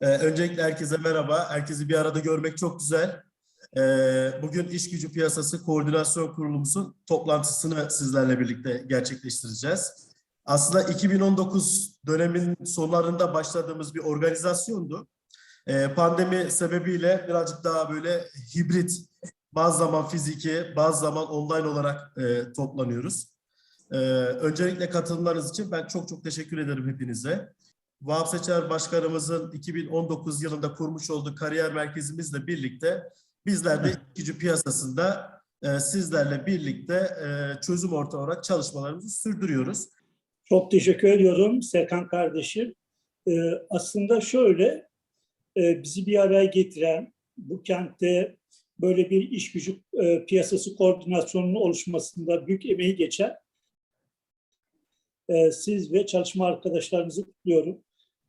Ee, öncelikle herkese merhaba. Herkesi bir arada görmek çok güzel. Ee, bugün İş Gücü Piyasası Koordinasyon Kurulumuzun toplantısını sizlerle birlikte gerçekleştireceğiz. Aslında 2019 dönemin sonlarında başladığımız bir organizasyondu. Ee, pandemi sebebiyle birazcık daha böyle hibrit, bazı zaman fiziki, bazı zaman online olarak e, toplanıyoruz. Ee, öncelikle katılımlarınız için ben çok çok teşekkür ederim hepinize. Vahap Seçer Başkanımızın 2019 yılında kurmuş olduğu kariyer merkezimizle birlikte bizler de ikinci piyasasında e, sizlerle birlikte e, çözüm ortağı olarak çalışmalarımızı sürdürüyoruz. Çok teşekkür ediyorum Serkan kardeşim. Ee, aslında şöyle e, bizi bir araya getiren bu kentte böyle bir iş gücü e, piyasası koordinasyonunun oluşmasında büyük emeği geçen e, siz ve çalışma arkadaşlarınızı kutluyorum.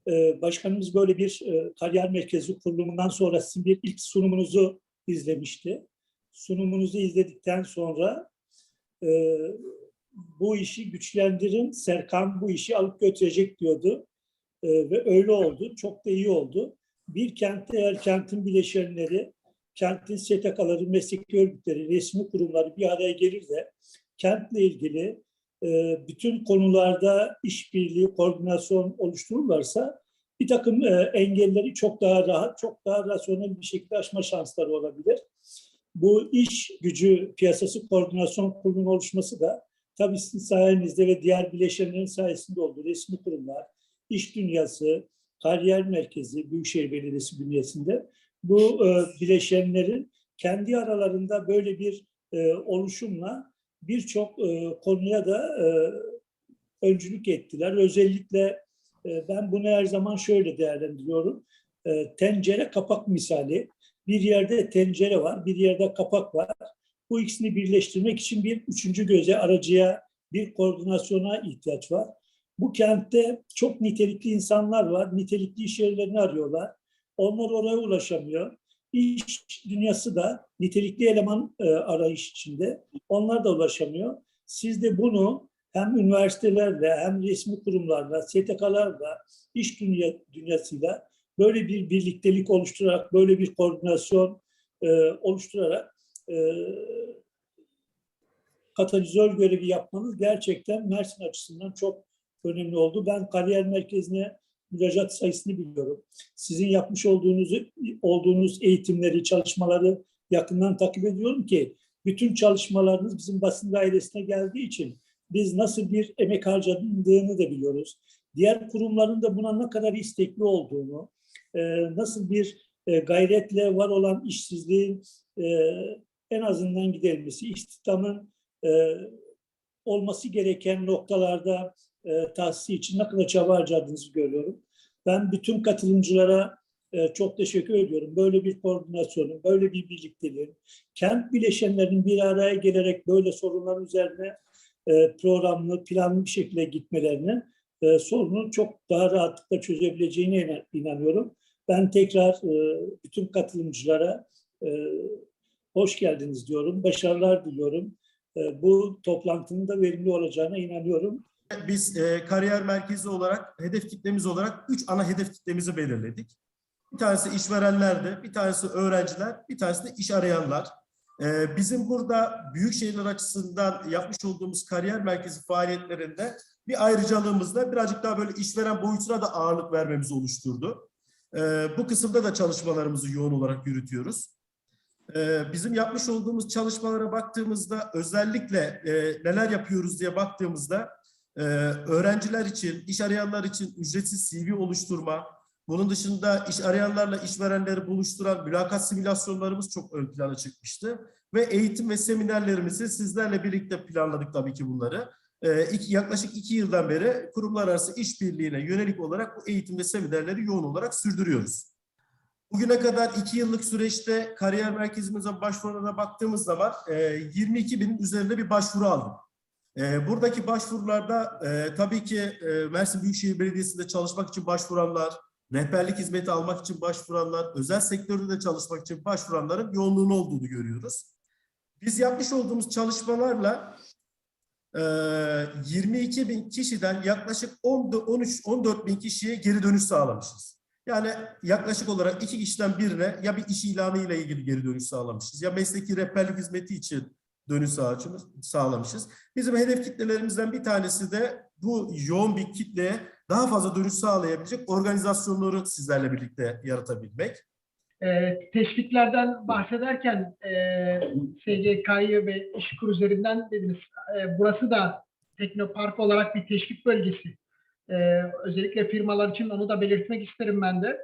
E, başkanımız böyle bir e, kariyer merkezi kurulumundan sonra sizin bir ilk sunumunuzu izlemişti. Sunumunuzu izledikten sonra e, bu işi güçlendirin, Serkan bu işi alıp götürecek diyordu. Ee, ve öyle oldu. Çok da iyi oldu. Bir kentte eğer kentin bileşenleri, kentin STK'ları, meslek örgütleri, resmi kurumları bir araya gelir de kentle ilgili e, bütün konularda işbirliği, koordinasyon oluştururlarsa bir takım e, engelleri çok daha rahat, çok daha rasyonel bir şekilde aşma şansları olabilir. Bu iş gücü piyasası koordinasyon kurulunun oluşması da tabii sizin sayenizde ve diğer bileşenlerin sayesinde oldu. Resmi kurumlar, iş dünyası, kariyer merkezi, Büyükşehir Belediyesi bünyesinde bu e, bileşenlerin kendi aralarında böyle bir oluşumla birçok e, konuya da e, öncülük ettiler. Özellikle e, ben bunu her zaman şöyle değerlendiriyorum. E, tencere kapak misali. Bir yerde tencere var, bir yerde kapak var. Bu ikisini birleştirmek için bir üçüncü göze, aracıya, bir koordinasyona ihtiyaç var. Bu kentte çok nitelikli insanlar var, nitelikli iş yerlerini arıyorlar. Onlar oraya ulaşamıyor. İş dünyası da nitelikli eleman e, arayış içinde. Onlar da ulaşamıyor. Siz de bunu hem üniversitelerle hem resmi kurumlarla, STK'larla, iş dünya, dünyasıyla böyle bir birliktelik oluşturarak, böyle bir koordinasyon e, oluşturarak e, katalizör görevi yapmanız gerçekten Mersin açısından çok önemli oldu. Ben kariyer merkezine müracaat sayısını biliyorum. Sizin yapmış olduğunuz olduğunuz eğitimleri, çalışmaları yakından takip ediyorum ki bütün çalışmalarınız bizim basın dairesine geldiği için biz nasıl bir emek harcadığını da biliyoruz. Diğer kurumların da buna ne kadar istekli olduğunu, e, nasıl bir e, gayretle var olan işsizliğin e, en azından giderilmesi, istihdamın olması gereken noktalarda e, tahsisi için ne kadar çaba harcadığınızı görüyorum. Ben bütün katılımcılara e, çok teşekkür ediyorum. Böyle bir koordinasyonun, böyle bir birlikteliğin, kent bileşenlerinin bir araya gelerek böyle sorunlar üzerine e, programlı, planlı bir şekilde gitmelerini e, sorunu çok daha rahatlıkla çözebileceğine inanıyorum. Ben tekrar e, bütün katılımcılara e, hoş geldiniz diyorum. Başarılar diliyorum. E, bu toplantının da verimli olacağına inanıyorum. Biz e, kariyer merkezi olarak, hedef kitlemiz olarak üç ana hedef kitlemizi belirledik. Bir tanesi işverenlerdi, bir tanesi öğrenciler, bir tanesi de iş arayanlar. E, bizim burada büyük şehirler açısından yapmış olduğumuz kariyer merkezi faaliyetlerinde bir ayrıcalığımız da birazcık daha böyle işveren boyutuna da ağırlık vermemizi oluşturdu. E, bu kısımda da çalışmalarımızı yoğun olarak yürütüyoruz. E, bizim yapmış olduğumuz çalışmalara baktığımızda özellikle e, neler yapıyoruz diye baktığımızda ee, öğrenciler için, iş arayanlar için ücretsiz CV oluşturma, bunun dışında iş arayanlarla işverenleri buluşturan mülakat simülasyonlarımız çok ön plana çıkmıştı. Ve eğitim ve seminerlerimizi sizlerle birlikte planladık tabii ki bunları. Ee, iki, yaklaşık iki yıldan beri kurumlar arası işbirliğine yönelik olarak bu eğitim ve seminerleri yoğun olarak sürdürüyoruz. Bugüne kadar iki yıllık süreçte kariyer merkezimize başvurularına baktığımız zaman e, 22 binin üzerinde bir başvuru aldık. E, buradaki başvurularda e, tabii ki e, Mersin Büyükşehir Belediyesi'nde çalışmak için başvuranlar, rehberlik hizmeti almak için başvuranlar, özel sektörde de çalışmak için başvuranların yoğunluğunu olduğunu görüyoruz. Biz yapmış olduğumuz çalışmalarla e, 22 bin kişiden yaklaşık 13-14 bin kişiye geri dönüş sağlamışız. Yani yaklaşık olarak iki kişiden birine ya bir iş ilanı ile ilgili geri dönüş sağlamışız ya mesleki rehberlik hizmeti için dönüş sağlamışız. sağlamışız. Bizim hedef kitlelerimizden bir tanesi de bu yoğun bir kitleye daha fazla dönüş sağlayabilecek organizasyonları sizlerle birlikte yaratabilmek. E, teşviklerden bahsederken e, SGK'yı ve İşkur üzerinden dediniz. E, burası da Teknopark olarak bir teşvik bölgesi. E, özellikle firmalar için onu da belirtmek isterim ben de.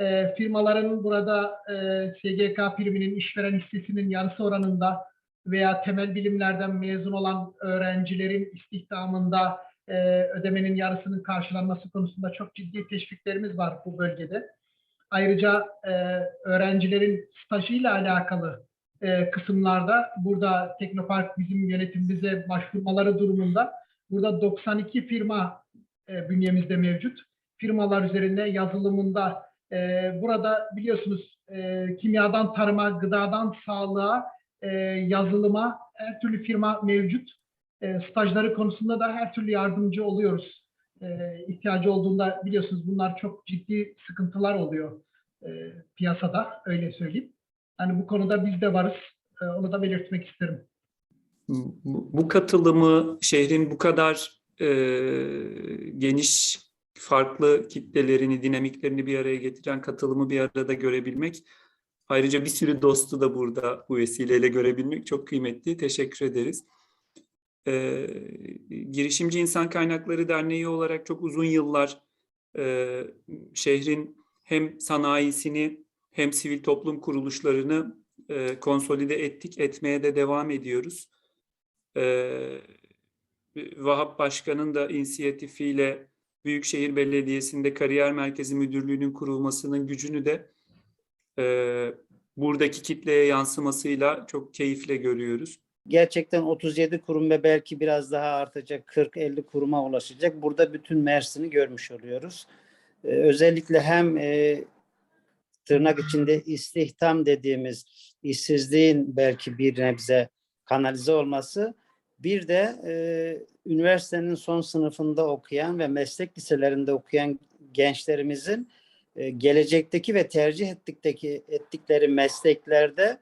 E, firmaların burada e, SGK priminin işveren hissesinin yarısı oranında veya temel bilimlerden mezun olan öğrencilerin istihdamında e, ödemenin yarısının karşılanması konusunda çok ciddi teşviklerimiz var bu bölgede. Ayrıca e, öğrencilerin stajıyla alakalı e, kısımlarda burada Teknopark bizim yönetimimize başvurmaları durumunda burada 92 firma e, bünyemizde mevcut. Firmalar üzerinde yazılımında e, burada biliyorsunuz e, kimyadan tarıma, gıdadan sağlığa, e, yazılıma her türlü firma mevcut. E, stajları konusunda da her türlü yardımcı oluyoruz e, ihtiyacı olduğunda biliyorsunuz bunlar çok ciddi sıkıntılar oluyor e, piyasada öyle söyleyeyim. Yani bu konuda biz de varız. E, onu da belirtmek isterim. Bu katılımı şehrin bu kadar e, geniş farklı kitlelerini, dinamiklerini bir araya getiren katılımı bir arada görebilmek, ayrıca bir sürü dostu da burada bu vesileyle görebilmek çok kıymetli. Teşekkür ederiz. E, Girişimci İnsan Kaynakları Derneği olarak çok uzun yıllar e, şehrin hem sanayisini hem sivil toplum kuruluşlarını e, konsolide ettik, etmeye de devam ediyoruz. Ee, Vahap Başkan'ın da inisiyatifiyle Büyükşehir Belediyesi'nde Kariyer Merkezi Müdürlüğü'nün kurulmasının gücünü de e, buradaki kitleye yansımasıyla çok keyifle görüyoruz. gerçekten 37 kurum ve belki biraz daha artacak 40-50 kuruma ulaşacak. Burada bütün Mersin'i görmüş oluyoruz. Ee, özellikle hem e, tırnak içinde istihdam dediğimiz işsizliğin belki bir nebze kanalize olması bir de e, üniversitenin son sınıfında okuyan ve meslek liselerinde okuyan gençlerimizin e, gelecekteki ve tercih ettikteki ettikleri mesleklerde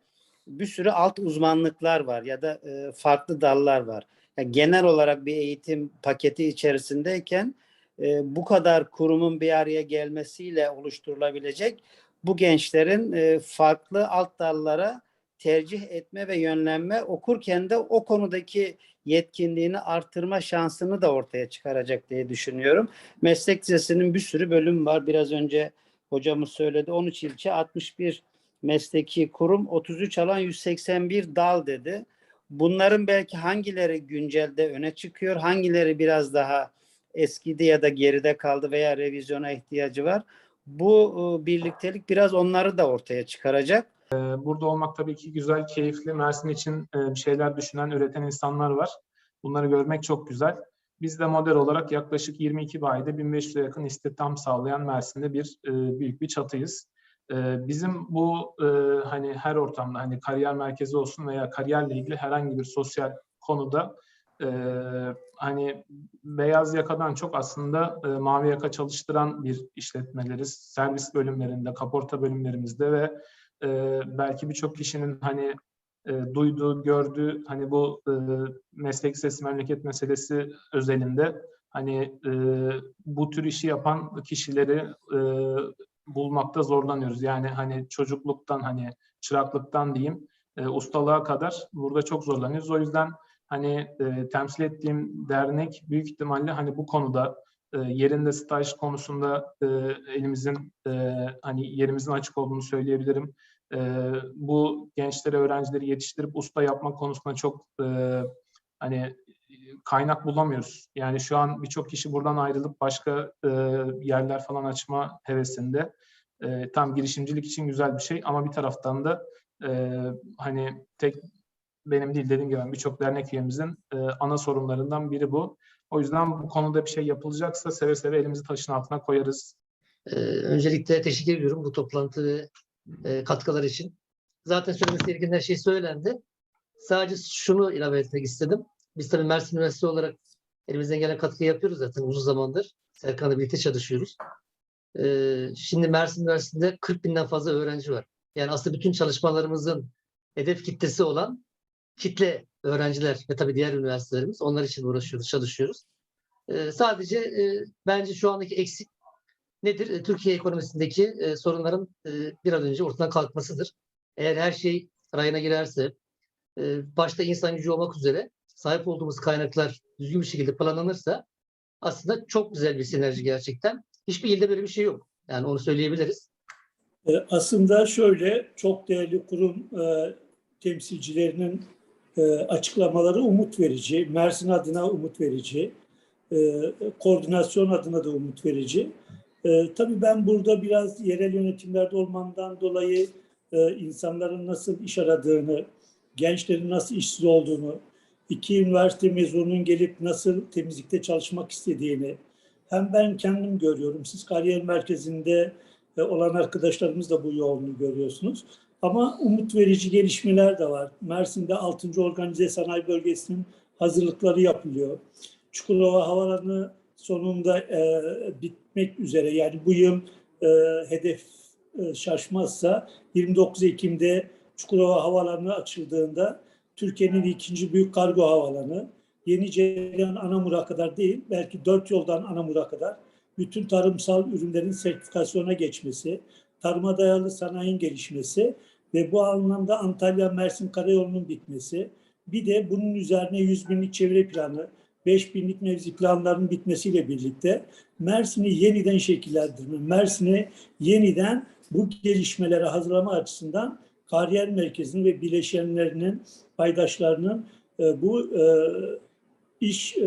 bir sürü alt uzmanlıklar var ya da e, farklı dallar var. Yani genel olarak bir eğitim paketi içerisindeyken e, bu kadar kurumun bir araya gelmesiyle oluşturulabilecek bu gençlerin e, farklı alt dallara tercih etme ve yönlenme okurken de o konudaki yetkinliğini artırma şansını da ortaya çıkaracak diye düşünüyorum. Meslek lisesinin bir sürü bölüm var. Biraz önce hocamız söyledi. 13 ilçe 61 mesleki kurum 33 alan 181 dal dedi. Bunların belki hangileri güncelde öne çıkıyor, hangileri biraz daha eskidi ya da geride kaldı veya revizyona ihtiyacı var. Bu e, birliktelik biraz onları da ortaya çıkaracak. Burada olmak tabii ki güzel, keyifli. Mersin için e, bir şeyler düşünen, üreten insanlar var. Bunları görmek çok güzel. Biz de model olarak yaklaşık 22 bayide 1500'e yakın istihdam sağlayan Mersin'de bir e, büyük bir çatıyız. E, Bizim bu e, hani her ortamda hani kariyer merkezi olsun veya kariyerle ilgili herhangi bir sosyal konuda e, hani beyaz yakadan çok aslında e, mavi yaka çalıştıran bir işletmeleriz. Servis bölümlerinde, kaporta bölümlerimizde ve e, belki birçok kişinin hani e, duyduğu, gördüğü hani bu e, meslek lisesi memleket meselesi özelinde hani e, bu tür işi yapan kişileri e, bulmakta zorlanıyoruz. Yani hani çocukluktan hani çıraklıktan diyeyim e, ustalığa kadar burada çok zorlanıyoruz. O yüzden hani e, temsil ettiğim dernek büyük ihtimalle hani bu konuda e, yerinde staj konusunda e, elimizin e, hani yerimizin açık olduğunu söyleyebilirim. E, bu gençleri, öğrencileri yetiştirip usta yapmak konusunda çok e, hani kaynak bulamıyoruz. Yani şu an birçok kişi buradan ayrılıp başka e, yerler falan açma hevesinde. E, tam girişimcilik için güzel bir şey ama bir taraftan da e, hani tek benim değil dediğim gibi birçok dernek üyemizin e, ana sorunlarından biri bu. O yüzden bu konuda bir şey yapılacaksa seve seve elimizi taşın altına koyarız. Ee, öncelikle teşekkür ediyorum bu toplantı ve e, katkılar için. Zaten söylemesi gereken her şey söylendi. Sadece şunu ilave etmek istedim. Biz tabii Mersin Üniversitesi olarak elimizden gelen katkıyı yapıyoruz zaten uzun zamandır. Serkan'la birlikte çalışıyoruz. Ee, şimdi Mersin Üniversitesi'nde 40 binden fazla öğrenci var. Yani aslında bütün çalışmalarımızın hedef kitlesi olan kitle öğrenciler ve tabii diğer üniversitelerimiz. Onlar için uğraşıyoruz, çalışıyoruz. Ee, sadece e, bence şu andaki eksik nedir? E, Türkiye ekonomisindeki e, sorunların e, bir an önce ortadan kalkmasıdır. Eğer her şey rayına girerse, e, başta insan gücü olmak üzere sahip olduğumuz kaynaklar düzgün bir şekilde planlanırsa aslında çok güzel bir sinerji gerçekten. Hiçbir ilde böyle bir şey yok. Yani onu söyleyebiliriz. E, Aslında şöyle çok değerli kurum e, temsilcilerinin e, açıklamaları umut verici. Mersin adına umut verici. e, koordinasyon adına da umut verici. E, tabii ben burada biraz yerel yönetimlerde olmamdan dolayı e, insanların nasıl iş aradığını, gençlerin nasıl işsiz olduğunu, iki üniversite mezununun gelip nasıl temizlikte çalışmak istediğini hem ben kendim görüyorum. Siz kariyer merkezinde e, olan arkadaşlarımız da bu yoğunluğu görüyorsunuz. Ama umut verici gelişmeler de var. Mersin'de 6. Organize Sanayi Bölgesi'nin hazırlıkları yapılıyor. Çukurova Havalanı sonunda e, bitmek üzere. Yani bu yıl e, hedef e, şaşmazsa 29 Ekim'de Çukurova Havalanı açıldığında Türkiye'nin ikinci büyük kargo havalanı Yenice'den Anamur'a kadar değil, belki dört yoldan Anamur'a kadar bütün tarımsal ürünlerin sertifikasyona geçmesi, tarıma dayalı sanayinin gelişmesi ve bu anlamda Antalya-Mersin Karayolu'nun bitmesi, bir de bunun üzerine 100 binlik çevre planı, 5 binlik mevzi planlarının bitmesiyle birlikte Mersin'i yeniden şekillendirme, Mersin'i yeniden bu gelişmelere hazırlama açısından kariyer merkezinin ve bileşenlerinin, paydaşlarının e, bu e, iş e,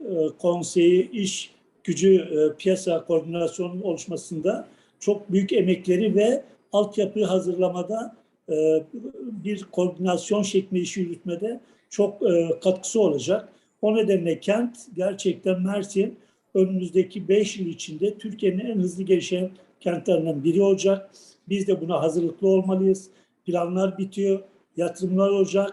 e, konseyi, iş gücü e, piyasa koordinasyonunun oluşmasında çok büyük emekleri ve altyapı hazırlamada e, bir koordinasyon şeklinde işi yürütmede çok e, katkısı olacak. O nedenle kent gerçekten Mersin önümüzdeki 5 yıl içinde Türkiye'nin en hızlı gelişen kentlerinden biri olacak. Biz de buna hazırlıklı olmalıyız. Planlar bitiyor, yatırımlar olacak,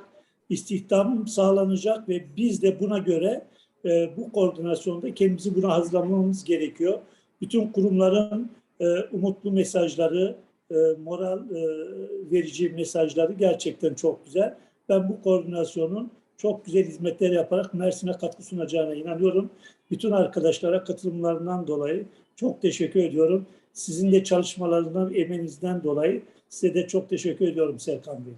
istihdam sağlanacak ve biz de buna göre e, bu koordinasyonda kendimizi buna hazırlamamız gerekiyor. Bütün kurumların e, umutlu mesajları, e, moral e, verici mesajları gerçekten çok güzel. Ben bu koordinasyonun çok güzel hizmetler yaparak Mersin'e katkı sunacağına inanıyorum. Bütün arkadaşlara katılımlarından dolayı çok teşekkür ediyorum. Sizin de çalışmalarından, emeğinizden dolayı size de çok teşekkür ediyorum Serkan Bey.